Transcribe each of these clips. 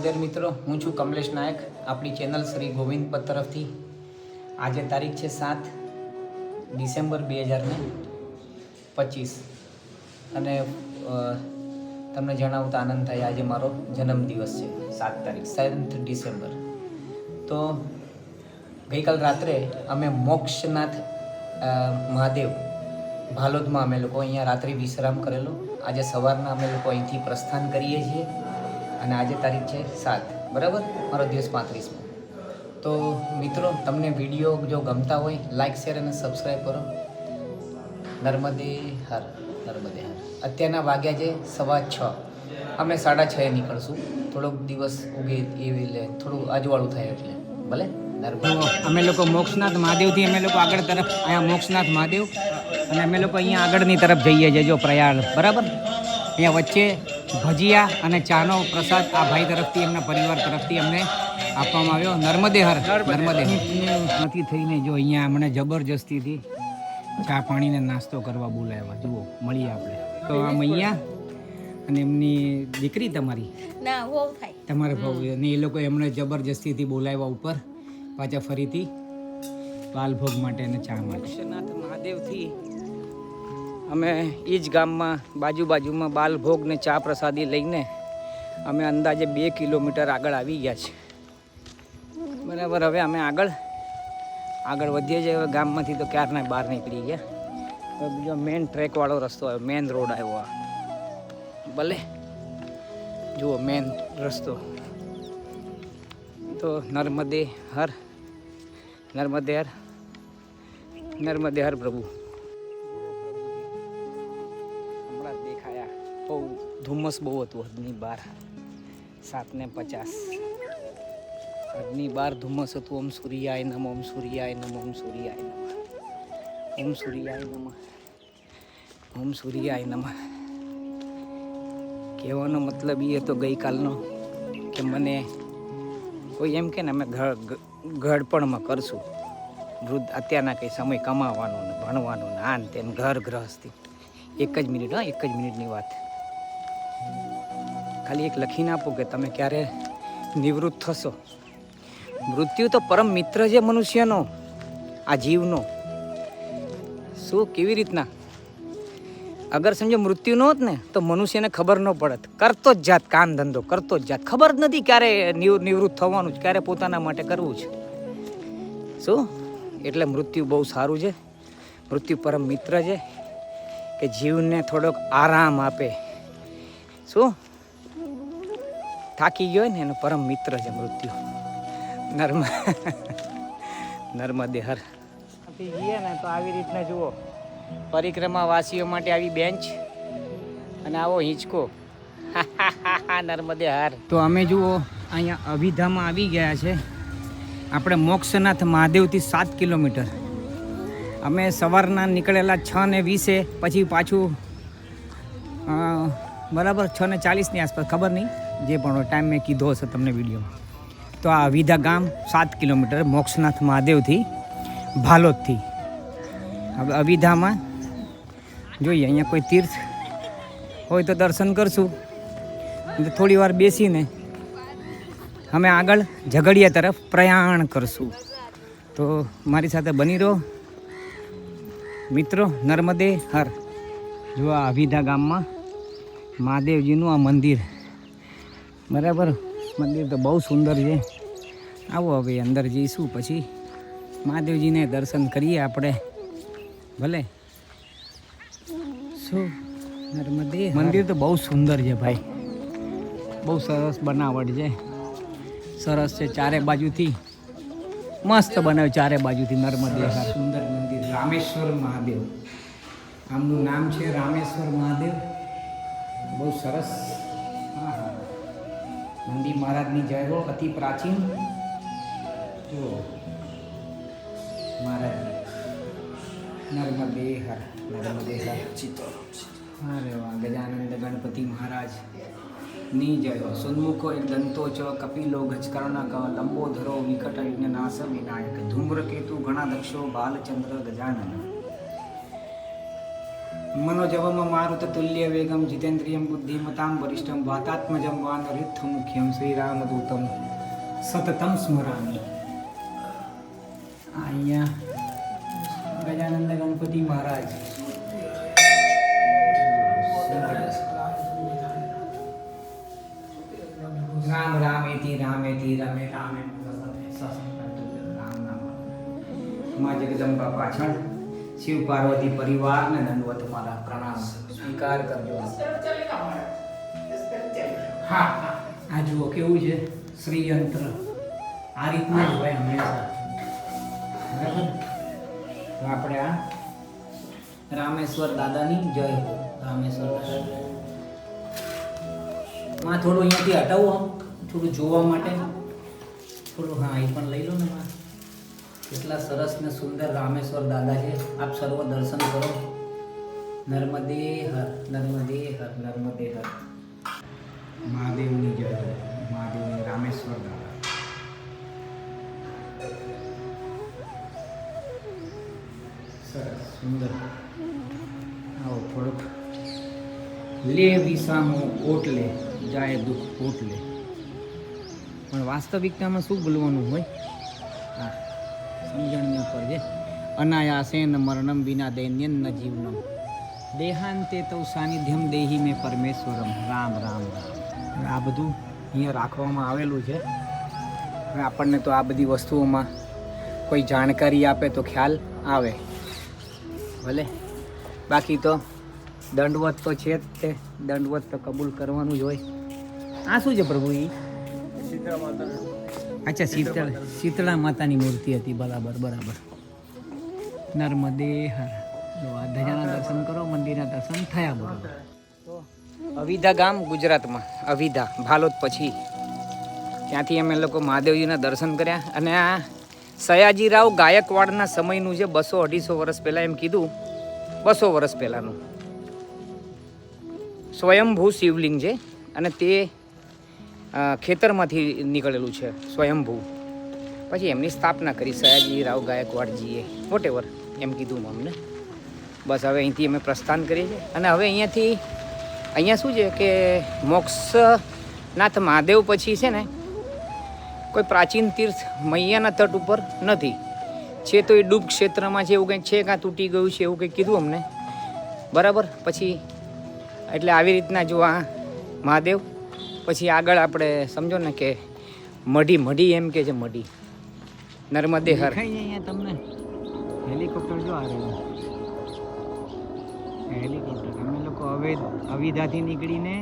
નર્મદેર મિત્રો, હું છું કમલેશ નાયક. આપણી ચેનલ શ્રી ગોવિંદ પદ તરફથી. આજે તારીખ છે સાત ડિસેમ્બર બે હજાર ને પચીસ. અને તમને તમને જણાવતા આનંદ થાય આજે મારો જન્મદિવસ છે, સાત તારીખ સેવન્થ ડિસેમ્બર. તો, ગઈકાલ રાત્રે અમે મોક્ષનાથ મહાદેવ, ભાલોદમાં અમે લોકો અહીંયા રાત્રિ વિશ્રામ કરેલો. આજે સવારના અમે લોકો અહીંથી પ્રસ્થાન કરીએ છીએ. અને આજે તારીખ છે સાત, બરાબર? મારો દિવસ પાંત્રીસમો. તો મિત્રો, તમને વીડિયો જો ગમતા હોય લાઈક શેર અને સબસ્ક્રાઈબ કરો. નર્મદે હર નર્મદે હર. અત્યારના વાગ્યા છે સવા છ. અમે સાડા છએ નીકળશું. થોડોક દિવસ ઉગે એવી એટલે થોડું અજવાળું થાય એટલે. ભલે? અમે લોકો મોક્ષનાથ મહાદેવથી અમે લોકો આગળ તરફ, અહીંયા મોક્ષનાથ મહાદેવ, અને અમે લોકો અહીંયા આગળની તરફ જઈએ છીએ, જો પ્રયાગ બરાબર? અહીંયા વચ્ચે ભજીયા અને ચાનો પ્રસાદ આ ભાઈ તરફથી એમના પરિવાર તરફથી અમને આપવામાં આવ્યો. નર્મદે નર્મદેહર. નર્મદે નથી થઈને જો અહીંયા અમને જબરજસ્તીથી ચા પાણીને નાસ્તો કરવા બોલાવ્યા. જુઓ મળીએ આપણે. તો આમ અહીંયા અને એમની દીકરી તમારી? ના હોવ થાય. તમારે ભાવ અને એ લોકો એમણે જબરજસ્તીથી બોલાવ્યા ઉપર પાછા ફરીથી બાલભોગ માટે અને ચા માટે. વિશ્વનાથ મહાદેવથી અમે એ જ ગામમાં બાજુ બાજુમાં બાલભોગ ને ચા પ્રસાદી લઈને અમે અંદાજે બે કિલોમીટર આગળ આવી ગયા છે બરાબર, હવે અમે આગળ આગળ વધીએ છીએ. હવે ગામમાંથી તો ક્યારના બહાર નીકળી ગયા. હવે બીજો મેઇન ટ્રેકવાળો રસ્તો આવ્યો મેઇન રોડ આવ્યો આ. ભલે, જુઓ મેન રસ્તો. તો નર્મદે હર નર્મદે હર નર્મદે હર પ્રભુ. ધુમ્મસ બહુ હતું હદની બાર. સાતને પચાસ. હદની બાર ધુમ્મસ હતું. ઓમ સૂર્યાય નમ, ઓમ સૂર્યાય નમ, ઓમ સૂર્યાય નમ. ઓમ સૂર્યાય નમ. ઓમ સૂર્યાય નમ. કહેવાનો મતલબ એ હતો ગઈકાલનો કે મને કોઈ એમ કે ને અમે ઘડપણમાં કરશું. વૃદ્ધ અત્યારના કંઈ સમય કમાવાનો ને ભણવાનો ને આન તેને ઘર ગ્રહસ્થી. એક જ મિનિટ, હા, એક જ મિનિટની વાત. ખાલી એક લખીને આપો કે તમે ક્યારે નિવૃત્ત થશો. મૃત્યુ તો પરમ મિત્ર છે મનુષ્યનો, આ જીવનો. શું કેવી રીતના? અગર સમજો મૃત્યુ ન હોત ને, તો મનુષ્યને ખબર ન પડત. કરતો જ જાત, કામ ધંધો, કરતો જ જાત. ખબર જ નથી ક્યારે નિવૃત્ત થવાનું છે, ક્યારે પોતાના માટે કરવું છે. શું? એટલે મૃત્યુ બહુ સારું છે. મૃત્યુ પરમ મિત્ર છે કે જીવને થોડોક આરામ આપે. શું થાકી ગયો ને એનો પરમ મિત્ર છે મૃત્યુ. નર્મ નર્મદે હર જઈએ ને તો આવી રીતના જુઓ. પરિક્રમા વાસીઓ માટે આવી બેન્ચ અને આવો હિંચકો. નર્મદે હાર તો અમે જુઓ અહીંયા અભિધામાં આવી ગયા છે. આપણે મોક્ષનાથ મહાદેવથી સાત કિલોમીટર. અમે સવારના નીકળેલા છ ને વીસે પછી પાછું બરાબર છ ને ચાલીસની આસપાસ, ખબર નહીં, જે પણ ટાઈમ મેં કીધો હશે તમને વિડીયોમાં તો આ વિધા ગામ, સાત કિલોમીટર, મોક્ષનાથ મહાદેવથી, ભાલોદથી. હવે અવિધામાં, જોઈએ, અહીંયા કોઈ તીર્થ હોય તો દર્શન કરશું. થોડી વાર બેસીને અમે આગળ ઝઘડિયા તરફ પ્રયાણ કરશું. તો મારી સાથે બની રહો. મિત્રો, નર્મદે હર. જો આ અવિધા ગામમાં મહાદેવજીનું આ મંદિર. બરાબર? મંદિર તો બહુ સુંદર છે. આવો હવે અંદર જઈશું પછી. મહાદેવજીને દર્શન કરીએ આપણે. ભલે? શું? નર્મદે મંદિર તો બહુ સુંદર છે ભાઈ. બહુ સરસ બનાવટ છે. સરસ છે ચારે બાજુથી. મસ્ત બનાવ્યું ચારે બાજુથી નર્મદે. સુંદર મંદિર. રામેશ્વર મહાદેવ. આમનું નામ છે રામેશ્વર મહાદેવ. બહુ સરસ. હા હા. નંદી મહારાજની જય અતિ પ્રાચીન. જો મહારાજની. નર્મદે હર નર્મદે હર અરે વાહ, ગજાનંદ ગણપતિ મહારાજ. ની જયો સુન્મુખો દંતો ચ, કપિલો ગજકર્ણક લંબોધરો વિકટ વિઘ્નનાશ વિનાયક. ધૂમ્રકેતુ ગણાધક્ષો, બાલચંદ્ર ગજાનન. मनोजवम मारुत तुल्य वेगम जितेन्द्रियम बुद्धिमताम वरिष्ठम वातात्मजम वानरित्थ मुख्यम श्री रामदूतम સતતમ સ્મરામી અહીંયા ગજાનંદ ગણપતિ મહારાજ રામ રામેથી રામેથી રમે રામે રામ નામ માં જગદંબા પાછળ શિવ પાર્વતી પરિવારને દંડવત મારા પ્રણામ સ્વીકાર કરજો હા આ જુઓ, કેવું છે? શ્રી યંત્ર આ રીતનું જ હોય હંમેશા. બરાબર? આપણે આ રામેશ્વર દાદાની જય હો. રામેશ્વર દાદા. માં થોડું અહીંયાથી હટાવો થોડું જોવા માટે. થોડું, હા, એ પણ લઈ લો ને માં. કેટલા સરસ ને સુંદર રામેશ્વર દાદા છે આપ સર્વ દર્શન કરો. નર્મદે હર નર્મદે હર નર્મદે હર. મહાદેવની જય. મહાદેવની રામેશ્વર દાદા. સરસ, સુંદર. આવો થોડુંક લે વિસામો ઓટલે, જાય દુઃખ ઓટલે. પણ વાસ્તવિકતામાં શું બોલવાનું હોય? હા. સમજણની ઉપર છે. અનાયાસેન મરણમ વિના દૈન્યન ન જીવનમ. દેહાંતે તો સાનિધ્યમ દેહી મેં પરમેશ્વરમ. રામ રામ રામ. આ બધું અહીંયા રાખવામાં આવેલું છે. આપણને તો આ બધી વસ્તુઓમાં કોઈ જાણકારી આપે તો ખ્યાલ આવે. ભલે. બાકી તો દંડવત તો છે જ તે. દંડવત તો કબૂલ કરવાનું જ હોય. આ શું છે પ્રભુ એ અચ્છા, શીતળ, શીતળા માતાની મૂર્તિ હતી. બરાબર બરાબર. નર્મદે હર ધજાના દર્શન કરો, મંદિરના દર્શન થયા બરાબર. અવિધા ગામ ગુજરાતમાં, અવિધા, ભાલોદ પછી. ત્યાંથી અમે લોકો મહાદેવજીના દર્શન કર્યા અને આ સયાજીરાવ ગાયકવાડના સમયનું જે બસો અઢીસો વર્ષ પહેલાં એમ કીધું, બસો વર્ષ પહેલાંનું. સ્વયંભૂ શિવલિંગ છે અને તે ખેતરમાંથી નીકળેલું છે સ્વયંભૂ. પછી એમની સ્થાપના કરી સયાજીરાવ ગાયકવાડજીએ. વોટેવર એમ કીધું અમને. બસ હવે અહીંથી અમે પ્રસ્થાન કરીએ છીએ. અને હવે અહીંયાથી, અહીંયા શું છે કે મોક્ષનાથ મહાદેવ પછી છે ને, કોઈ પ્રાચીન તીર્થ મૈયાના તટ ઉપર નથી. છે તો એ ડૂબ ક્ષેત્રમાં છે, એવું કંઈક છે, કાં તૂટી ગયું છે, એવું કંઈક કીધું અમને. બરાબર? પછી, એટલે આવી રીતના જો આ મહાદેવ પછી આગળ આપણે સમજો ને કે મઢી મઢી એમ કે છે મઢી. નર્મદે હર. અહીંયા તમને? હેલિકોપ્ટર જો આ રહ્યું. હેલિકોપ્ટર. અમે લોકો હવે અવિધાથી નીકળીને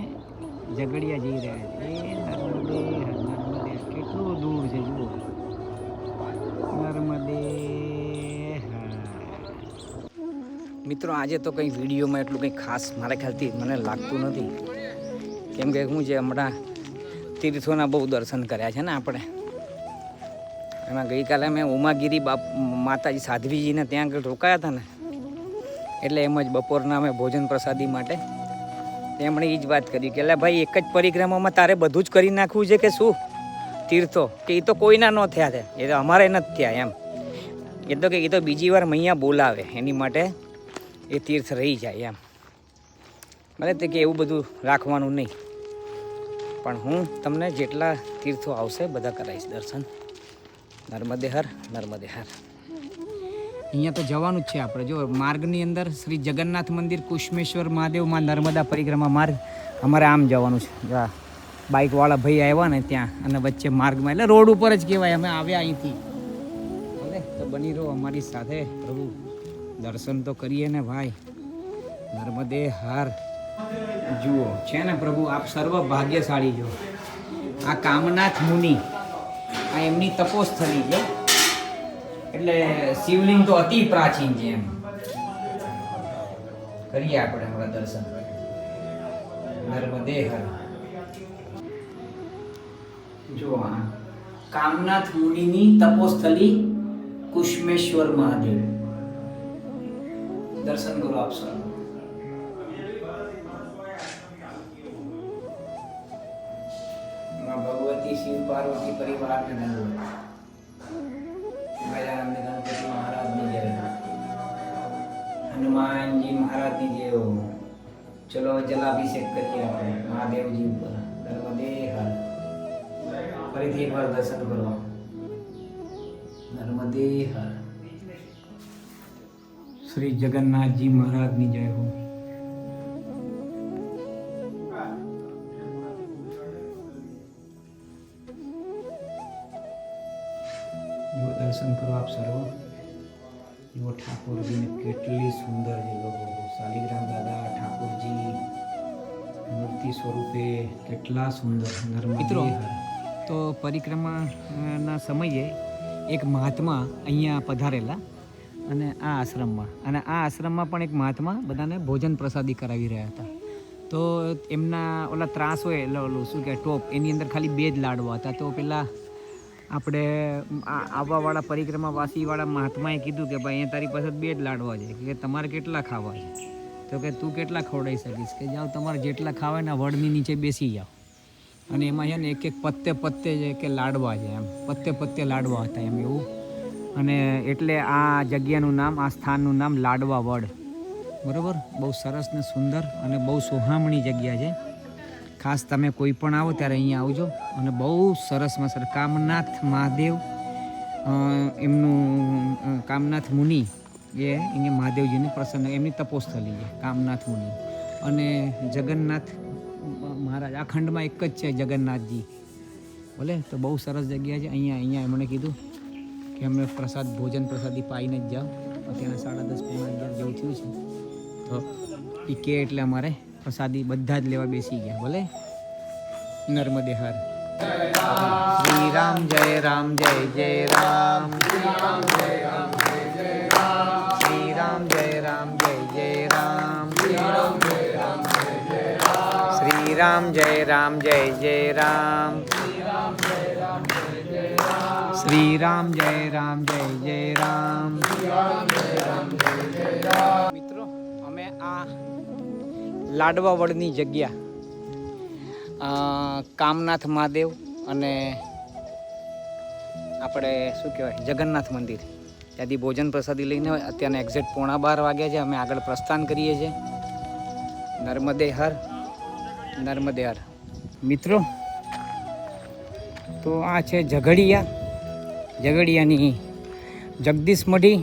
ઝઘડિયા જઈ રહ્યા છે એ નર્મદે હર. નર્મદે કેટલું દૂર છે જુઓ. નર્મદે. મિત્રો આજે તો કંઈ વિડીયોમાં એટલું કંઈ ખાસ મારા ખ્યાલથી મને લાગતું નથી. કેમ કે હું જે હમણાં તીર્થોના બહુ દર્શન કર્યા છે ને આપણે. એમાં ગઈકાલે અમે ઉમાગીરી બાપ, માતાજી સાધ્વીજીને ત્યાં આગળ રોકાયા હતા ને. એટલે એમ જ બપોરના અમે ભોજન પ્રસાદી માટે તેમણે એ જ વાત કરી કે એટલે ભાઈ, એક જ પરિક્રમામાં તારે બધું જ કરી નાખવું છે કે શું? તીર્થો, કે એ તો કોઈના ન થયા છે. એ તો અમારે નથી થયા એમ. એ તો કે એ તો બીજી વાર મૈયા બોલાવે, એની માટે એ તીર્થ રહી જાય એમ. ભલે તે કે એવું બધું રાખવાનું નહીં. પણ હું તમને જેટલા તીર્થો આવશે બધા કરાવીશ. દર્શન. નર્મદે હર નર્મદે હર અહીંયા તો જવાનું જ છે આપણે. જો માર્ગની અંદર શ્રી જગન્નાથ મંદિર કુષ્મેશ્વર મહાદેવમાં નર્મદા પરિક્રમા માર્ગ, અમારે આમ જવાનું છે. બાઇકવાળા ભાઈ આવ્યા ને ત્યાં અને વચ્ચે માર્ગમાં, એટલે રોડ ઉપર જ કહેવાય, અમે આવ્યા અહીંથી. ભલે, તો બની રહો અમારી સાથે પ્રભુ. દર્શન તો કરીએ ને ભાઈ. નર્મદે હાર જુઓ, છે ને પ્રભુ? આપ સર્વ ભાગ્યશાળી છો. આ કામનાથ મુનિ, આ એમની તપોસ્થલી છે. એટલે શિવલિંગ તો અતિ પ્રાચીન છે એમ. કરીએ આપણે હમણાં દર્શન. નર્મદે હર જો આ કામનાથ મુનિની તપોસ્થલી કુષ્મેશ્વર મહાદેવ. દર્શન કરો આપ સર્વ. શિવ પાર્વતી દંડવત ગજાનંદ ગણપતિ મહારાજની જય. હનુમાનજી મહારાજની જય. હો ચલો જલાભિષેક કરીએ આપણે મહાદેવજી ઉપર. નર્મદે હર. ફરીથી એકવાર દર્શન કરો નર્મદે હર. શ્રી જગન્નાથજી મહારાજની જય હો. દર્શન કરો આપ સર્વ. એવો ઠાકોરજીને કેટલી સુંદર લોકો શાલિગ્રામ દાદા ઠાકોરજી મૂર્તિ સ્વરૂપે કેટલા સુંદર મિત્રો, તો પરિક્રમાના સમયે એક મહાત્મા અહીંયા પધારેલા અને આ આશ્રમમાં. અને આ આશ્રમમાં પણ એક મહાત્મા બધાને ભોજન પ્રસાદી કરાવી રહ્યા હતા. તો એમના ઓલા ત્રાસ હોય એટલે ઓલું શું કે ટોપ. એની અંદર ખાલી બે જ લાડવા હતા. તો પેલા આપણે આવવાવાળા પરિક્રમાવાસીવાળા મહાત્માએ કીધું કે ભાઈ, અહીંયા તારી પાસે બે જ લાડવા છે, કે તમારે કેટલા ખાવા છે? તો કે તું કેટલા ખવડાવી શકીશ? કે જાઓ, તમારે જેટલા ખાવા એના વડની નીચે બેસી જાઓ. અને એમાં છે ને એક એક પત્તે પત્તે છે કે લાડવા છે એમ, પત્તે પત્તે લાડવા હતા એમ એવું. અને એટલે આ જગ્યાનું નામ, આ સ્થાનનું નામ લાડવા વડ બરાબર? બહુ સરસ ને સુંદર અને બહુ સુહામણી જગ્યા છે. ખાસ તમે કોઈ પણ આવો ત્યારે અહીંયા આવજો. અને બહુ સરસ કામનાથ મહાદેવ એમનું કામનાથ મુનિ એ અહીંયા મહાદેવજીની પ્રસન્ન, એમની તપોસ્થલી છે, કામનાથ મુનિ. અને જગન્નાથ, મહારાજ, આ એક જ છે જગન્નાથજી. બોલે તો બહુ સરસ જગ્યા છે. અહીંયા અહીંયા એમણે કીધું કે અમે પ્રસાદ, ભોજન પ્રસાદી પાઈને જ જાઓ. અત્યારે સાડા દસ પંદર જેવું થયું છે. તો એ કે એટલે અમારે પ્રસાદી બધા જ લેવા બેસી ગયા, ભલે? નર્મદે હર શ્રી રામ જય રામ, જય જય રામ. શ્રી રામ જય રામ, જય જય રામ. શ્રી રામ જય રામ, જય જય રામ. શ્રી રામ જય રામ જય રામ શ્રી રામ જય રામ, જય જય રામ. મિત્રો, અમે આ લાડવા વડની જગ્યા? કામનાથ મહાદેવ અને આપણે શું કહેવાય, જગન્નાથ મંદિર. ત્યાંથી ભોજન પ્રસાદી લઈને અત્યારના એક્ઝેક્ટ પોણા બાર વાગ્યા છે. અમે આગળ પ્રસ્થાન કરીએ છીએ. નર્મદે હર નર્મદે હર. મિત્રો, તો આ છે ઝઘડિયા. ઝઘડિયાની જગદીશ મઢી.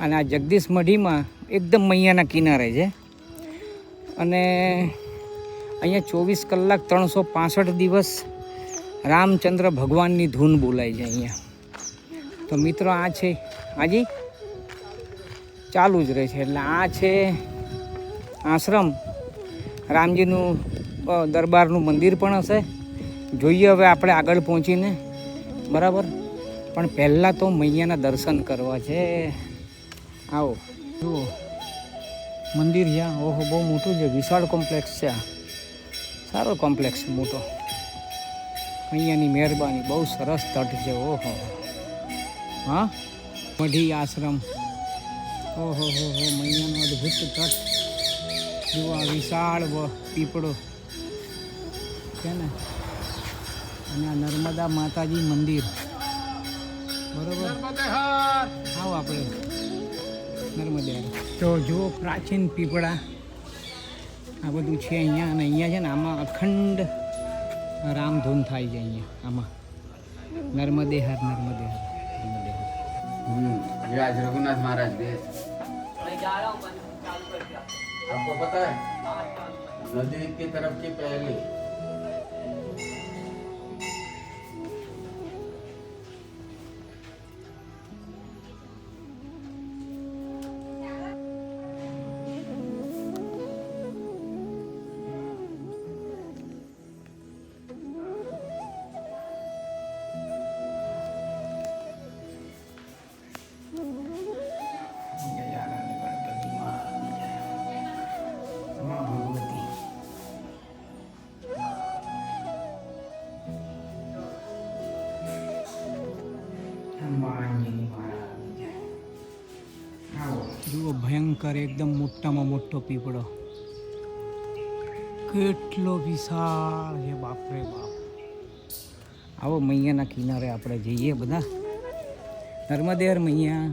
અને આ જગદીશ મઢીમાં એકદમ મૈયાના કિનારે છે. અને અહીંયા ચોવીસ કલાક ત્રણસો પાસઠ દિવસ રામચંદ્ર ભગવાનની ધૂન બોલાય છે અહીંયા. તો મિત્રો આ છે, હાજી? ચાલુ જ રહે છે, એટલે આ છે આશ્રમ. રામજીનું દરબારનું મંદિર પણ હશે. જોઈએ હવે આપણે આગળ પહોંચીને. બરાબર? પણ પહેલાં તો મૈયાના દર્શન કરવા છે. આવો. જુઓ. મંદિર છે આ. ઓહો બહુ મોટું છે. વિશાળ કોમ્પ્લેક્સ છે આ. સારો કોમ્પ્લેક્સ મોટો. અહીંયાની મહેરબાની. બહુ સરસ તટ છે ઓહો. હા? મઢી આશ્રમ. ઓહો હો હો મૈયાનો અદ્ભુત તટ. જુઓ આ વિશાળ વ- પીપળો. છે ને? અને આ નર્મદા માતાજી મંદિર. બરોબર? આવો આપણે. નર્મદે તો જુઓ પ્રાચીન પીપળા આ બધું છે અહીંયા અને અહીંયા છે ને આમાં અખંડ રામધૂન થાય છે અહીંયા આમાં નર્મદે હર નર્મદે હર નર્મદે હર हम्म, ये आज रघुनाथ महाराज गए आपको पता है नदी की तरफ की पहले જુઓ, ભયંકર એકદમ મોટામાં મોટો પીપળો. કેટલો વિશાળ છે, બાપરે બાપ. આવો મૈયાના કિનારે આપણે જઈએ બધા. નર્મદેર મૈયા.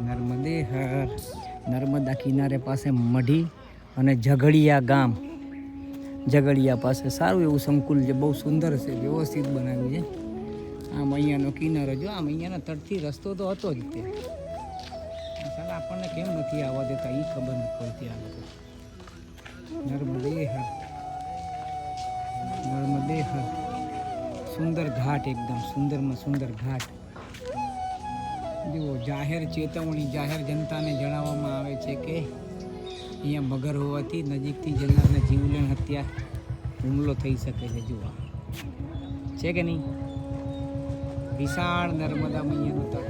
નર્મદે હર નર્મદા કિનારે પાસે મઢી અને ઝઘડિયા ગામ. ઝઘડિયા પાસે સારું એવું સંકુલ છે, બહુ સુંદર છે, વ્યવસ્થિત બનાવ્યું છે. આમ અહીંયાનો કિનારો, જો આમ અહીંયાના તટથી રસ્તો તો હતો જ તે. આપણને કેમ નથી આવવા દેતા? એ ખબર નથી પડતી આ લોકો. નર્મદે હર. નર્મદે હર. સુંદર ઘાટ એકદમ, સુંદરમાં સુંદર ઘાટ. જુઓ, જાહેર ચેતવણી, જાહેર જનતાને જણાવવામાં આવે છે કે અહીંયા મગર હોવાથી નજીકથી જનારને જીવલેણ હત્યા હુમલો થઈ શકે છે, જુઓ. છે કે નહીં? વિશાળ નર્મદા મૈયાનો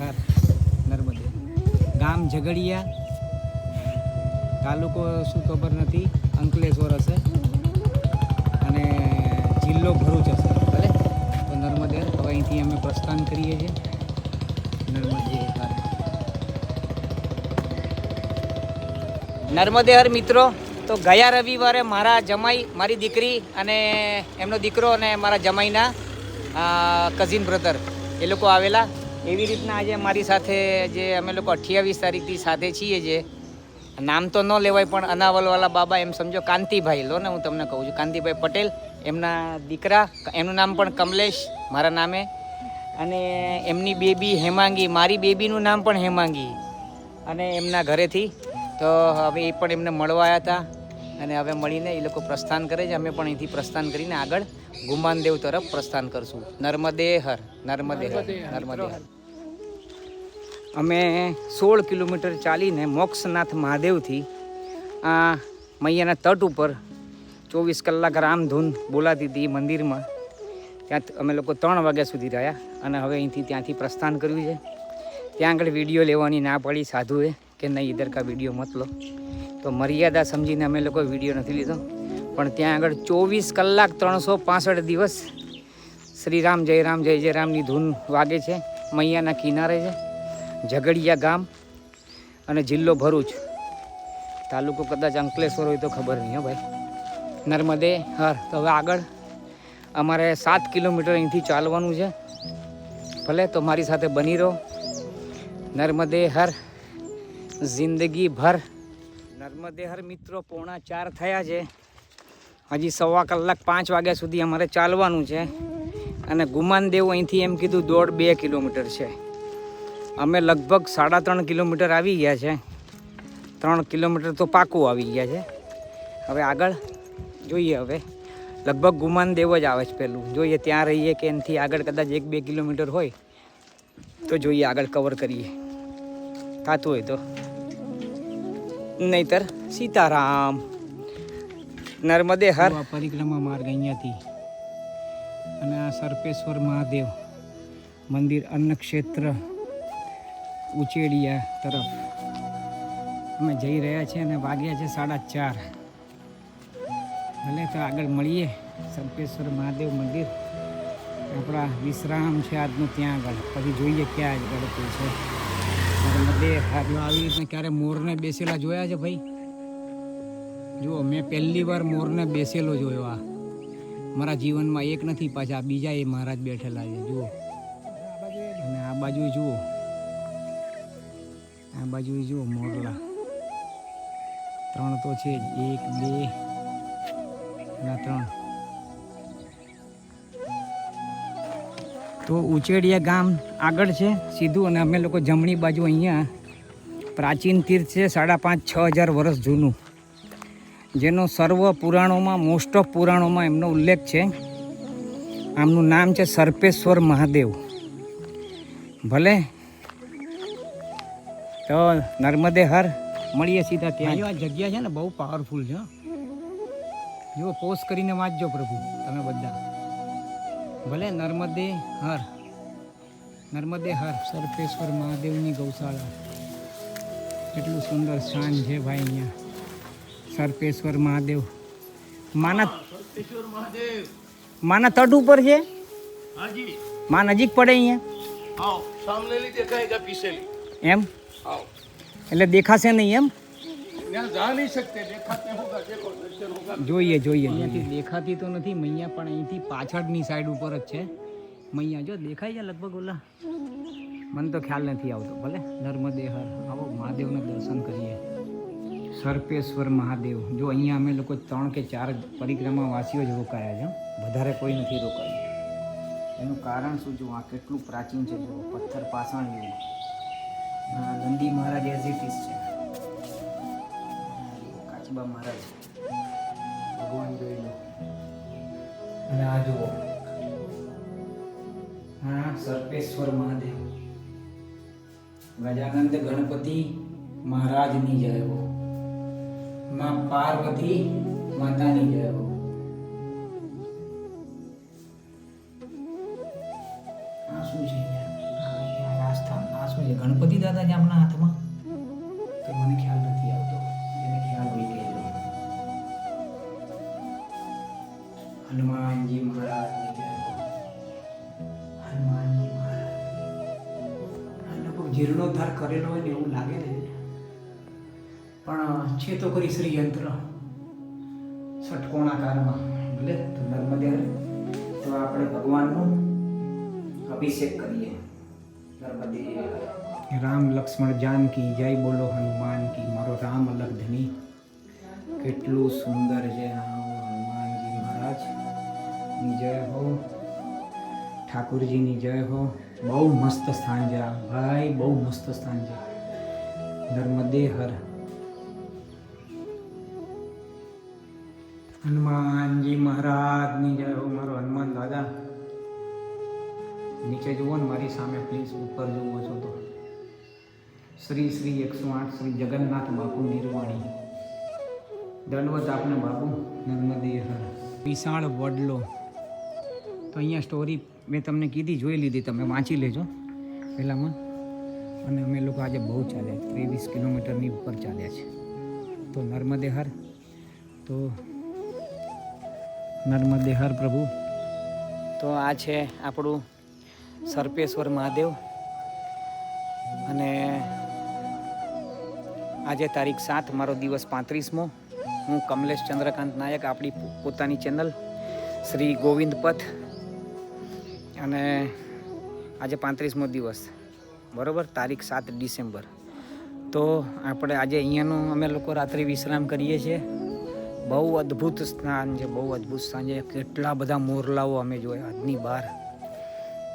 હર નર્મદે. ગામ ઝઘડિયા. તાલુકો શું ખબર નથી, અંકલેશ્વર હશે. અને જિલ્લો ભરૂચ હશે. ભલે? તો નર્મદે, હવે અહીંથી અમે પ્રસ્થાન કરીએ છીએ. નર્મદે નર્મદે હર મિત્રો, તો ગયા રવિવારે મારા જમાઈ, મારી દીકરી અને એમનો દીકરો અને મારા જમાઈના કઝિન બ્રધર એ લોકો આવેલા. એવી રીતના આજે મારી સાથે જે અમે લોકો અઠ્યાવીસ તારીખથી સાથે છીએ જે, નામ તો ન લેવાય પણ અનાવલવાલા બાબા એમ સમજો કાંતિભાઈ. લો ને હું તમને કહું છું, કાંતિભાઈ પટેલ, એમના દીકરા એનું નામ પણ કમલેશ, મારા નામે. અને એમની બેબી હેમાંગી, મારી બેબીનું નામ પણ હેમાંગી. અને એમના ઘરેથી. તો હવે એ પણ એમને મળવા આવ્યા હતા. અને હવે મળીને એ લોકો પ્રસ્થાન કરે છે. અમે પણ અહીંથી પ્રસ્થાન કરીને આગળ ગુમાનદેવ તરફ પ્રસ્થાન કરશું. નર્મદે હર નર્મદે હર નર્મદે હર અમે સોળ કિલોમીટર ચાલીને મોક્ષનાથ મહાદેવથી આ મૈયાના તટ ઉપર ચોવીસ કલાક રામધૂન બોલાતી હતી મંદિરમાં. ત્યાં અમે લોકો ત્રણ વાગ્યા સુધી રહ્યા અને હવે અહીંથી ત્યાંથી પ્રસ્થાન કર્યું છે. ત્યાં આગળ વીડિયો લેવાની ના પડી સાધુએ કે નહીં ઇધર કા વીડિયો મત લો. તો મર્યાદા સમજીને અમે લોકો વીડિયો નથી લીધો. પણ ત્યાં આગળ ચોવીસ કલાક ત્રણસો પાસઠ દિવસ શ્રી રામ જય રામ જય જય રામની ધૂન વાગે છે. મૈયાના કિનારે છે. ઝઘડિયા ગામ અને જિલ્લો ભરૂચ. તાલુકો કદાચ અંકલેશ્વર હોય તો ખબર નહીં હો ભાઈ. નર્મદે, હર. તો હવે આગળ અમારે સાત કિલોમીટર અહીંથી ચાલવાનું છે. ભલે તો મારી સાથે બની રહો. નર્મદે, હર. જિંદગી ભર નર્મદે હર મિત્રો પોણા ચાર થયા છે. હજી સવા કલાક પાંચ વાગ્યા સુધી અમારે ચાલવાનું છે. અને ગુમાન દેવું અહીંથી એમ કીધું દોઢ બે કિલોમીટર છે. અમે લગભગ સાડા ત્રણ કિલોમીટર આવી ગયા છે. ત્રણ કિલોમીટર તો પાકું આવી ગયા છે. હવે આગળ જોઈએ હવે. લગભગ ગુમાન દેવ જ આવે છે પહેલું. જોઈએ ત્યાં રહીએ કે એનાથી આગળ કદાચ એક બે કિલોમીટર હોય તો જોઈએ આગળ કવર કરીએ. થતું હોય તો. નહીતર સીતારામ. નર્મદે હર. પરિક્રમા માર્ગ અહીંયાથી. અને આ સર્પેશ્વર મહાદેવ મંદિર અન્નક્ષેત્ર ઉચેડિયા તરફ. અમે જઈ રહ્યા છીએ અને વાગ્યા છે સાડા ચાર. ભલે તો આગળ મળીએ. સર્પેશ્વર મહાદેવ મંદિર. આપણા વિશ્રામ છે આજનું ત્યાં આગળ. પછી જોઈએ ક્યાં આગળ છે નર્મદે હારું આવી રીતના ક્યારે મોરને બેસેલા જોયા છે ભાઈ? જુઓ, મેં પહેલી વાર મોરને બેસેલો જોયો આ. મારા જીવનમાં એક નથી પાછા બીજા એ મહારાજ બેઠેલા છે, જુઓ. અને આ બાજુ જુઓ. આ બાજુ જુઓ મોરલા. ત્રણ તો છે એક, બે અને ત્રણ. તો ઉચેડિયા ગામ આગળ છે, સીધું અને અમે લોકો જમણી બાજુ અહીંયા પ્રાચીન તીર્થ છે, સાડા પાંચ, છ હજાર વર્ષ જૂનું. જેનો સર્વ પુરાણોમાં મોસ્ટ ઓફ પુરાણોમાં એમનો ઉલ્લેખ છે. આમનું નામ છે સર્પેશ્વર મહાદેવ. ભલે. તો નર્મદે હર, મળીએ સીધા ત્યાં. આ જગ્યા છે ને બહુ પાવરફુલ છે જો પોસ્ટ કરીને વાંચજો પ્રભુ, તમે બધા. ભલે નર્મદે હર નર્મદે હર સરફેશ્વર મહાદેવની ગૌશાળા. કેટલું સુંદર સ્થાન છે ભાઈ અહીંયા. સરફેશ્વર મહાદેવ. માના માના તટ ઉપર છે? મા નજીક પડે અહીંયા? એમ? એટલે દેખાશે નહીં એમ? જોઈએ જોઈએ અહીંયાથી દેખાતી તો નથી, મૈયા પણ અહીંથી પાછળની સાઈડ ઉપર જ છે. મૈયા, જો દેખાય છે લગભગ ઓલા? મને તો ખ્યાલ નથી આવતો, ભલે? નર્મદે હર આવો મહાદેવના દર્શન કરીએ. સર્પેશ્વર મહાદેવ. જો અહીંયા અમે લોકો ત્રણ કે ચાર પરિક્રમા વાસીઓ જ રોકાયા છે વધારે કોઈ નથી રોકાયું. એનું કારણ શું જો આ કેટલું પ્રાચીન છે પથ્થર પાષાણ જેવું ગંદી મહારાજ એઝ ઇટ ઇઝ છે. કાચબા મહારાજ ભગવાન જોઈ લો. અને આ જુઓ. હા, સર્પેશ્વર મહાદેવ. ગજાનંદ ગણપતિ મહારાજની જય હો. માં પાર્વતી માતાની જય હો. જીર્ણોદ્ધાર કરેલો હોય ને એવું લાગે ને પણ છે તો કરી શ્રી યંત્ર ષટકોણાકારમાં. ભલે તો નર્મદે તો આપણે ભગવાનનો અભિષેક કરીએ. નર્મદે રામ લક્ષ્મણ જાનકી, જય બોલો હનુમાન કી. મારો રામ અલગ કેટલું સુંદર છે હનુમાનજી મહારાજ. ની જય હો. ઠાકુરજીની જય હો. બહુ મસ્ત સ્થાન છે ભાઈ, બહુ મસ્ત સ્થાન છે. નર્મદે હર હનુમાનજી મહારાજની જય. હો મારો હનુમાન દાદા. નીચે જુઓ ને મારી સામે પ્લીઝ ઉપર જુઓ છો તો. શ્રી શ્રી એકસો આઠ શ્રી જગન્નાથ બાપુ નિર્વાણી. દંડવત આપને બાપુ. નર્મદે હર વિશાળ વડલો. તો અહીંયા સ્ટોરી મેં તમને કીધી, જોઈ લીધી, તમે વાંચી લેજો. પહેલાંમાં. અને અમે લોકો આજે બહુ ચાલ્યા ત્રેવીસ કિલોમીટરની ઉપર ચાલ્યા છે. તો નર્મદે હર તો નર્મદે હર પ્રભુ. તો આ છે આપણું સર્પેશ્વર મહાદેવ. અને આજે તારીખ સાત, મારો દિવસ પાંત્રીસમો. હું કમલેશ ચંદ્રકાંત નાયક, આપણી પોતાની ચેનલ. શ્રી ગોવિંદ પથ. અને આજે પાંત્રીસમો દિવસ, બરાબર? તારીખ સાત ડિસેમ્બર. તો આપણે આજે અહીંયાનો અમે લોકો રાત્રિ વિશ્રામ કરીએ છીએ. બહુ અદ્ભુત સ્થાન છે, બહુ અદ્ભુત સ્થાન છે. કેટલા બધા મોરલાઓ અમે જોયા આજની બહાર.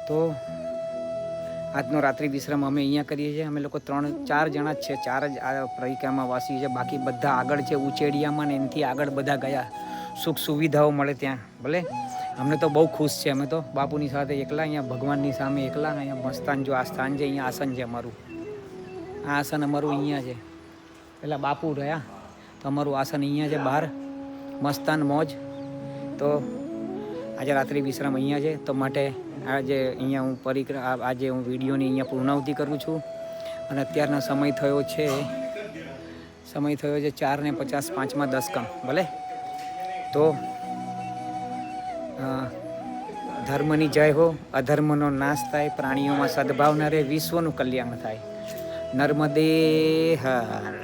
તો આજનો રાત્રિ વિશ્રામ અમે અહીંયા કરીએ છીએ. અમે લોકો ત્રણ, ચાર જણા જ છે. ચાર જ આ પરિક્રમા વાસી છે. બાકી બધા આગળ છે ઉચેડિયામાં ને એનાથી આગળ બધા ગયા. સુખ સુવિધાઓ મળે ત્યાં, ભલે? અમને તો બહુ ખુશ છે. અમે તો બાપુની સાથે એકલા અહીંયા, ભગવાનની સામે એકલા અહીંયા મસ્તાન જો આ સ્થાન છે, અહીંયા આસન છે અમારું. આ આસન અમારું અહીંયા છે. પેલા બાપુ રહ્યા, તો અમારું આસન અહીંયા છે બહાર. મસ્તાન મોજ. તો આજે રાત્રિ વિશ્રામ અહીંયા છે. તો માટે આજે અહીંયા હું પરિક્ર આજે હું વિડીયોની અહીંયા પૂર્ણાવતિ કરું છું. અને અત્યારનો સમય થયો છે, સમય થયો છે ચાર ને પચાસ પાંચમાં દસ કામ, ભલે? તો ધર્મની જય હો અધર્મનો નાશ થાય પ્રાણીઓમાં સદભાવના રહે વિશ્વનું કલ્યાણ થાય. નર્મદે હર.